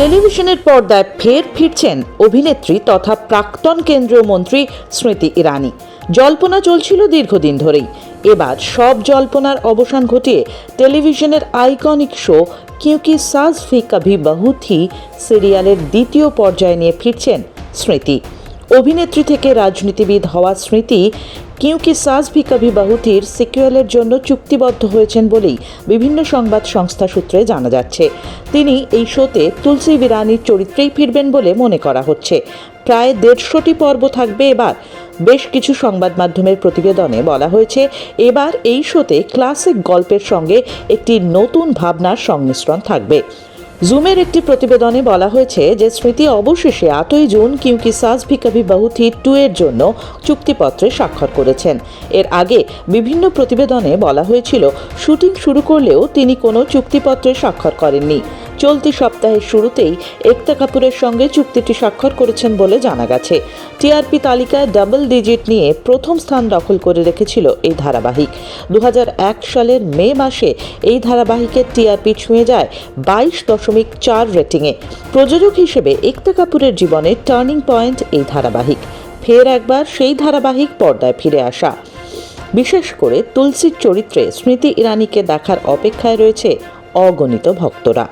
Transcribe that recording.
টেলিভিশনের পর্দায় ফের ফিরছেন অভিনেত্রী তথা প্রাক্তন কেন্দ্রীয় মন্ত্রী স্মৃতি ইরানি। জল্পনা চলছিল দীর্ঘদিন ধরেই। এবার সব জল্পনার অবসান ঘটিয়ে টেলিভিশনের আইকনিক শো কিউকি সাজ ফি কভি বহু থি সিরিয়ালের দ্বিতীয় পর্যায়ে নিয়ে ফিরছেন স্মৃতি। অভিনেত্রী থেকে রাজনীতিবিদ হওয়া স্মৃতি কিউকি সাজ ভি কভি বাহুতির সিকুয়েলের জন্য চুক্তিবদ্ধ হয়েছেন বলেই বিভিন্ন সংবাদ সংস্থা সূত্রে জানা যাচ্ছে। তিনি এই শোতে তুলসী বিরানির চরিত্রেই ফিরবেন বলে মনে করা হচ্ছে। প্রায় দেড়শোটি পর্ব থাকবে এবার। বেশ কিছু সংবাদ মাধ্যমের প্রতিবেদনে বলা হয়েছে, এবার এই শোতে ক্লাসিক গল্পের সঙ্গে একটি নতুন ভাবনার সংমিশ্রণ থাকবে। জুমের একটি প্রতিবেদনে বলা হয়েছে যে স্মৃতি অবশেষে আটই জুন কিউকি সাজ ভিকাভি বাহুথি টু এর জন্য চুক্তিপত্রে স্বাক্ষর করেছেন। এর আগে বিভিন্ন প্রতিবেদনে বলা হয়েছিল, শুটিং শুরু করলেও তিনি কোনো চুক্তিপত্রে স্বাক্ষর করেননি। চলতি সপ্তাহের শুরুতেই একতা কাপুরের সঙ্গে চুক্তিটি স্বাক্ষর করেছেন বলে জানা গেছে। টিআরপি তালিকায় ডাবল ডিজিট নিয়ে প্রথম স্থান দখল করে রেখেছিল এই ধারাবাহিক। দু হাজার এক সালের মে মাসে এই ধারাবাহিকের টিআরপি ছুঁয়ে যায় বাইশ দশমিক চার রেটিংয়ে। প্রযোজক হিসেবে একতা কাপুরের জীবনে টার্নিং পয়েন্ট এই ধারাবাহিক। ফের একবার সেই ধারাবাহিক পর্দায় ফিরে আসা। বিশেষ করে তুলসীর চরিত্রে স্মৃতি ইরানিকে দেখার অপেক্ষায় রয়েছে অগণিত ভক্তরা।